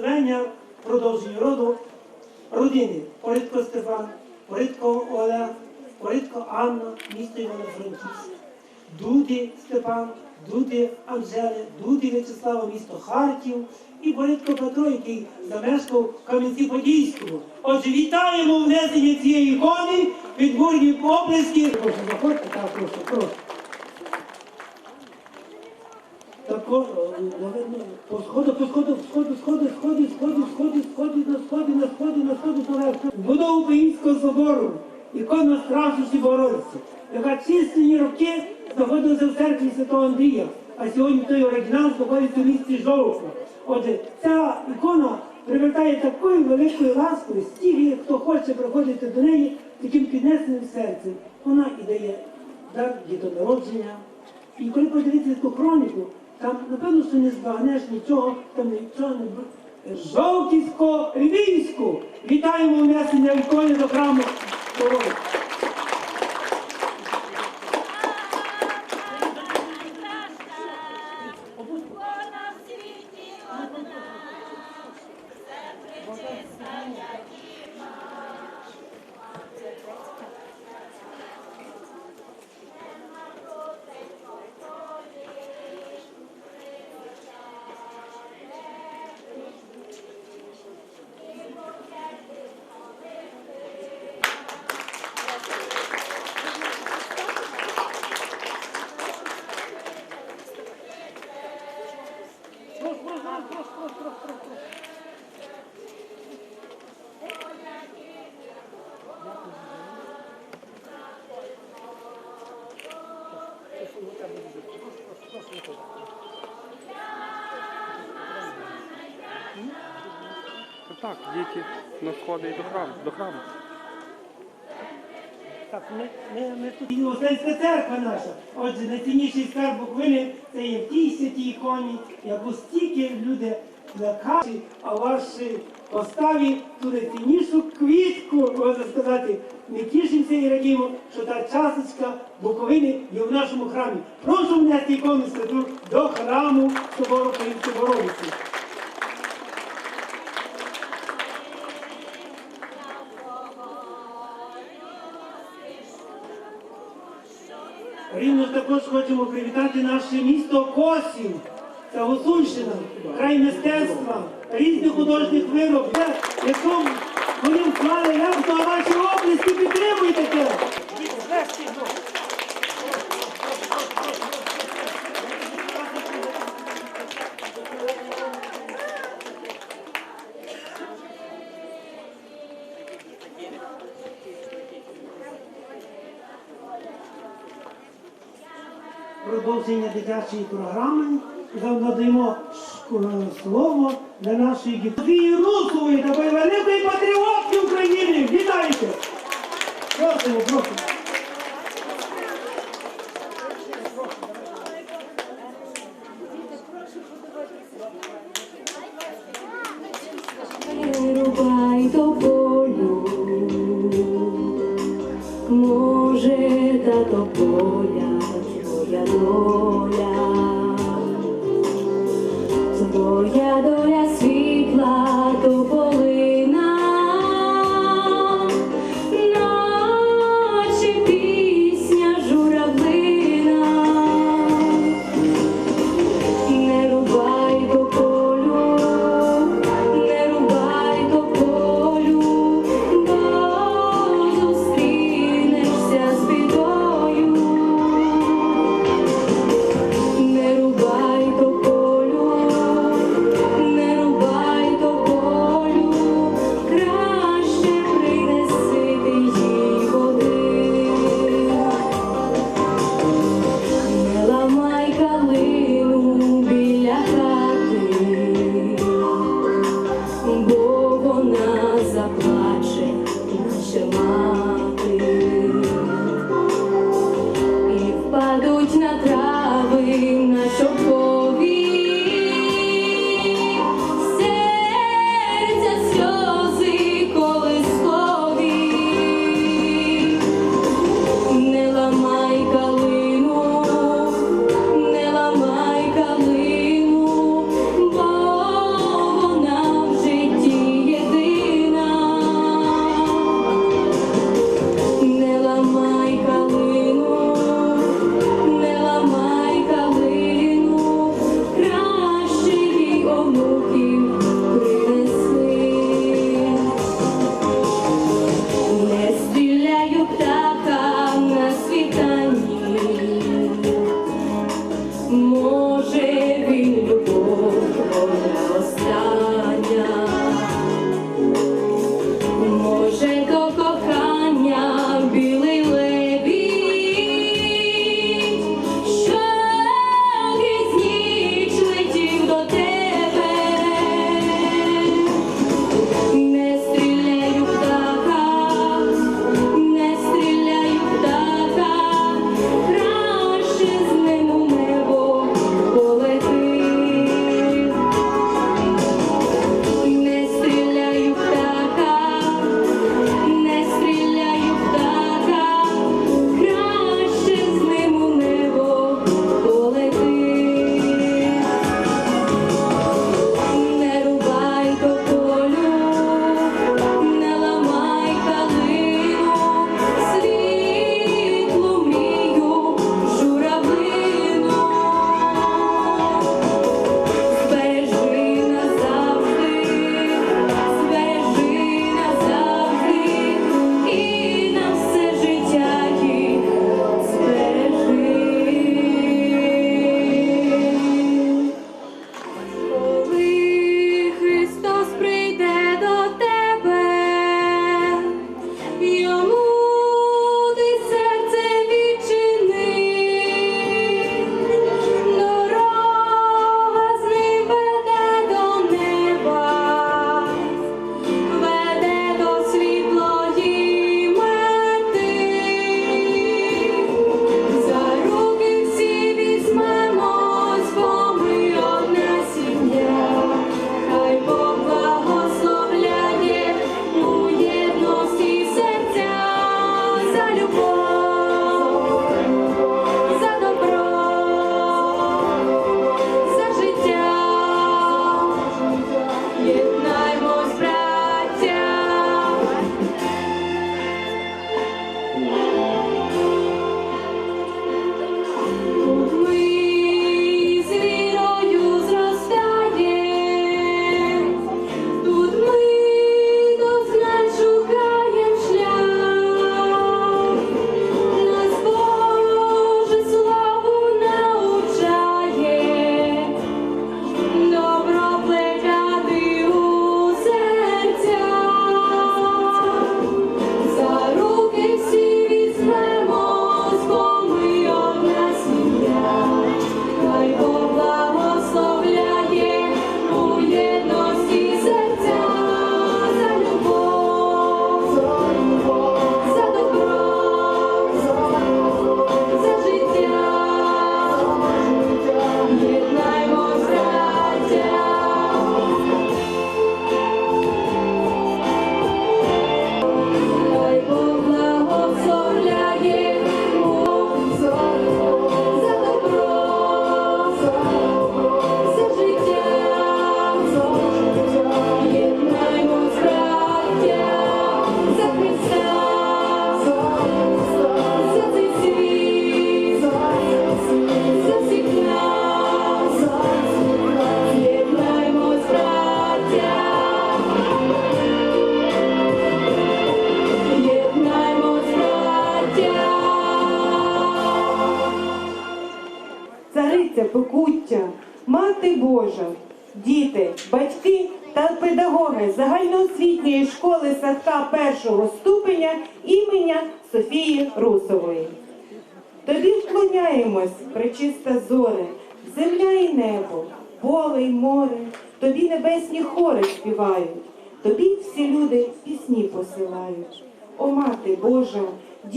за продовження роду родини. Порядко Стефан, Порядко Олег, Порядко Анна, місто Івано-Франківськ. Дуди Степан, Дуди Анжели, Дуди В'ячеслава, місто Харків і Боритко Петро, який замешкав в Кам'янці-Подільському. Отже, вітаємо внесення цієї ікони від бурні оплески. Прошу, заходьте, так, прошу, прошу. Тако, по сходу, по сходу, сходу, сходу, сходи, сходи, сходи, сходи, на сходи, на сходи, на сходи, поверх. Будову Українського собору, ікона страшності Богородиці, яка численні роки знаходилася в церкві Святого Андрія, а сьогодні той оригінал знаходиться в місті Жовква. Отже, ця ікона привертає такою великою ласкою, стільки хто хоче приходити до неї таким піднесеним серцем. Вона і дає дар дітонародження. І коли подивитися ту хроніку, там напевно, що не збагнеш нічого, там нічого не буде. Жовківсько Львівську! Вітаємо внесення ікони до храму. Так, діти на сходи і до храму. До храму. Так, ми, ми, ми тут Євангельська церква наша. Отже, найцінніший скарб Буковини це є в тій святій іконі, яку стільки люди плекають, а в вашій поставі ту найціннішу квітку, можна сказати, ми тішимося і радіємо, що та часочка Буковини є в нашому храмі. Прошу внести ікону святу до храму Собору Української Богородиці. Рівно також хочемо привітати наше місто Косів. Це Гусульщина, край мистецтва, різних художніх виробів. якому вони вклали лепту, а ваші області підтримуйте це. Дитячої програми надаємо слово для нашої дітей Русової такої великої патріотки України. Вітайте! Просимо, просимо. Рубай до може, та до поля твоя доля,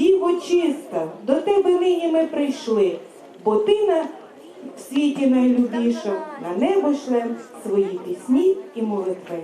Діво чиста, до тебе нині ми прийшли, бо ти на в світі найлюбіша, на небо шлем свої пісні і молитви.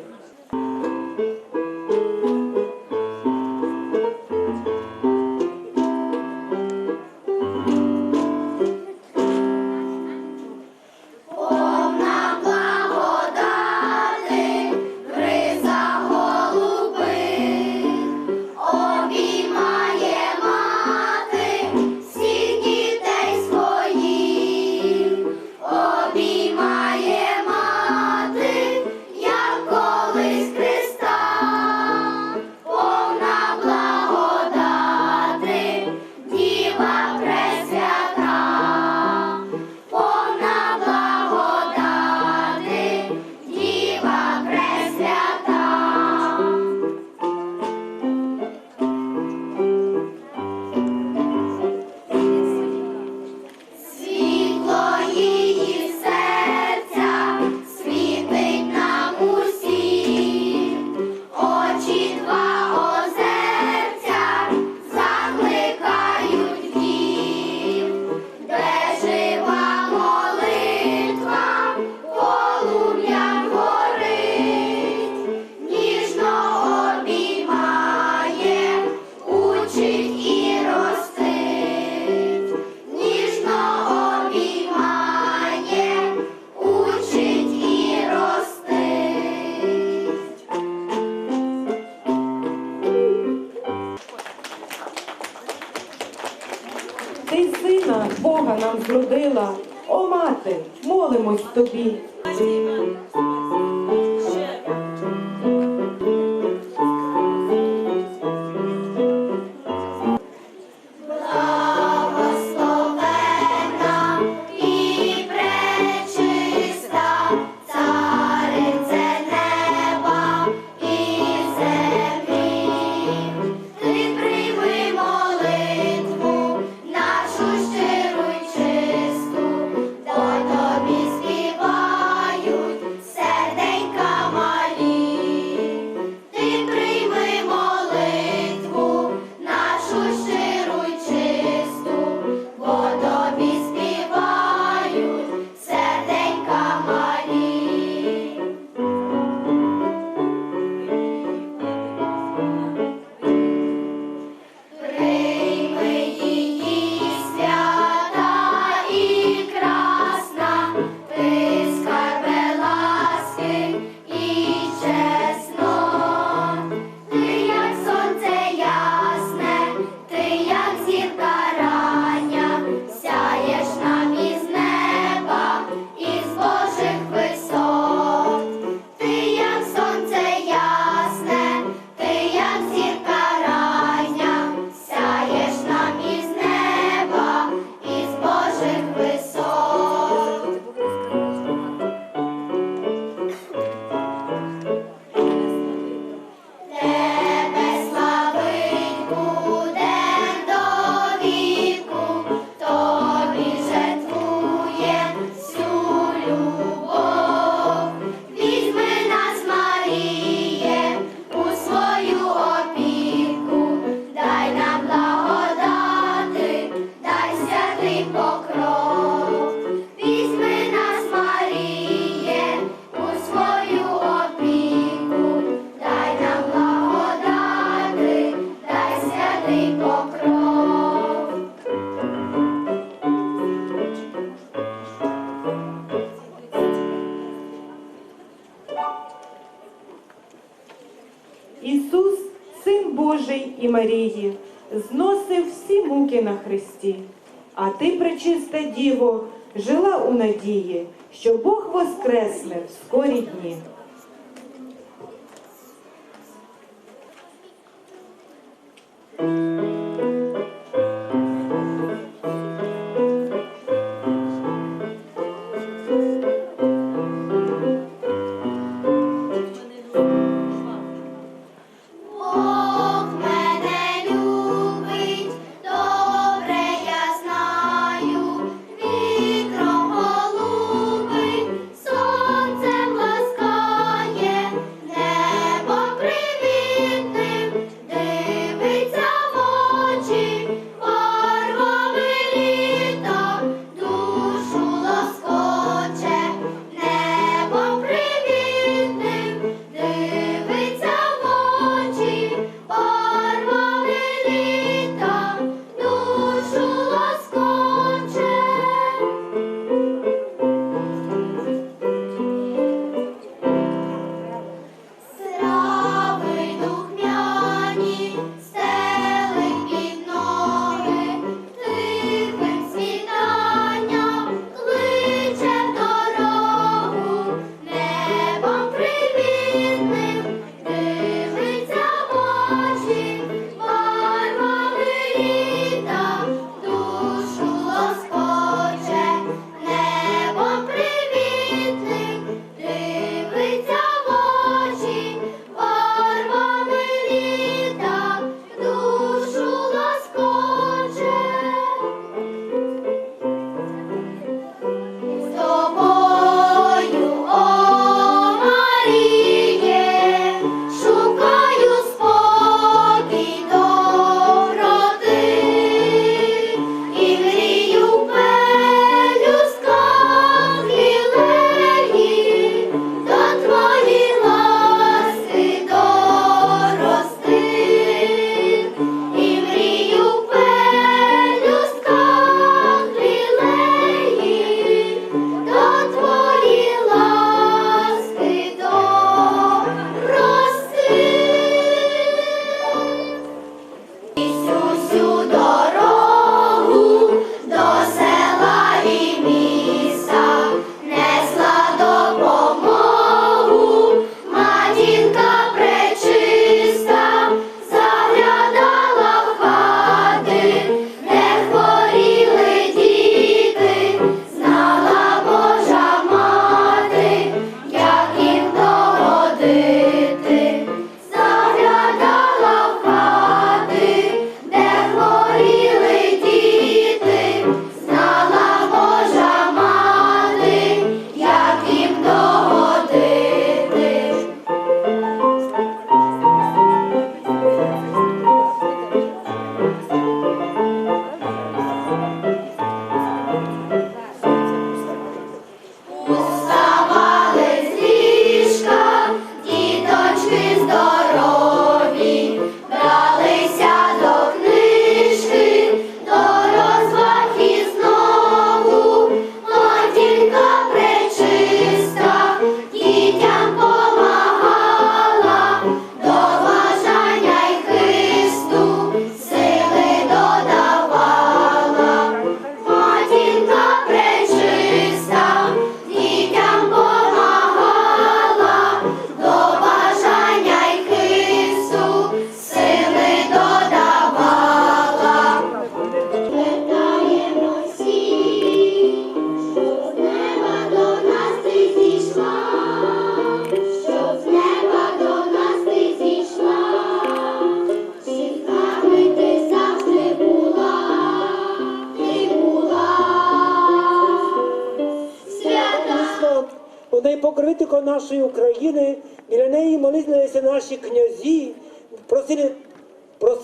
Ти сина Бога нам зродила, о мати, молимось тобі. діво жила у надії, що Бог воскресне в скорі дні.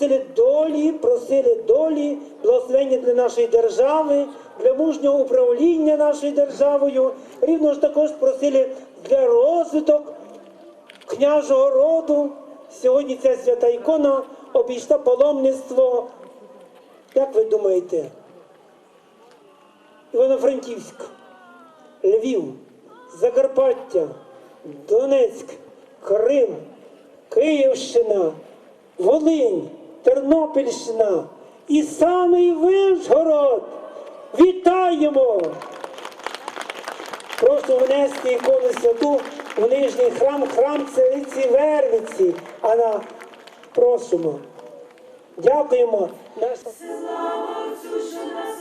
Просили долі, просили долі, благословення для нашої держави, для мужнього управління нашою державою. Рівно ж також просили для розвиток княжого роду. Сьогодні ця свята ікона обійшла паломництво. Як ви думаєте? Івано-Франківськ, Львів, Закарпаття, Донецьк, Крим, Київщина, Волинь, Тернопільщина і самий Вишгород. Вітаємо! Прошу внести ікону святу в нижній храм, храм цариці Вервиці. А на просимо. Дякуємо. Слава Отцю, що нас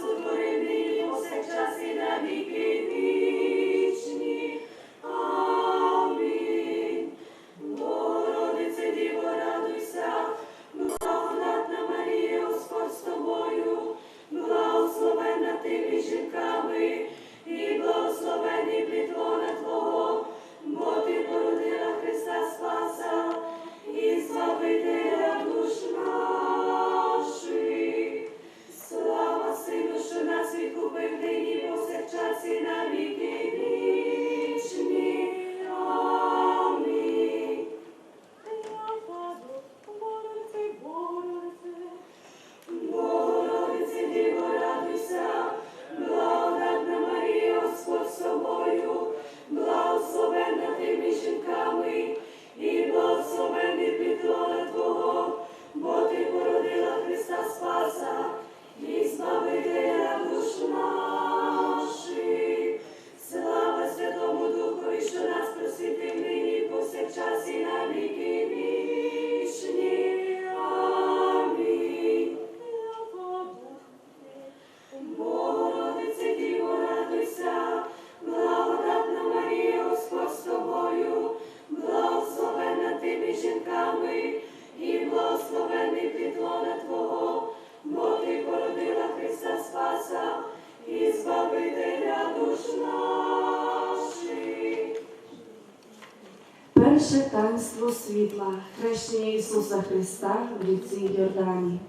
Ісуса Христа в ріці Йордані.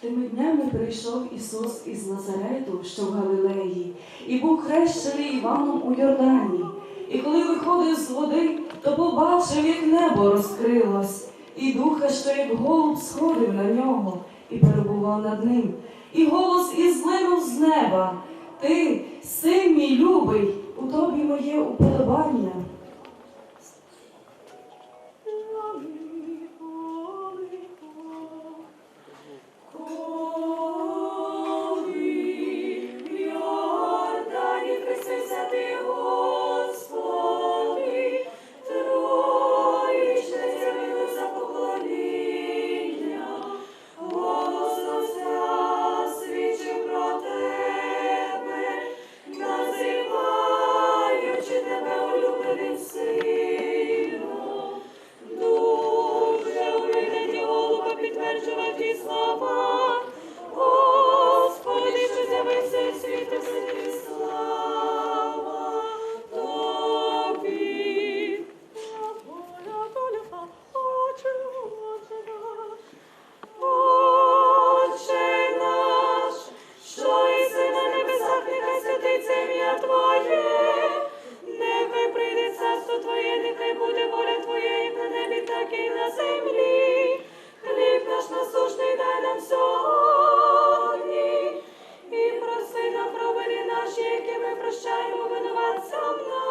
Тими днями прийшов Ісус із Назарету, що в Галилеї, і був хрещений Іваном у Йордані. І коли виходив з води, то побачив, як небо розкрилось, і духа, що як голуб сходив на нього, і перебував над ним. І голос ізлинув з неба. Ти, син мій любий, у тобі моє уподобання. some love.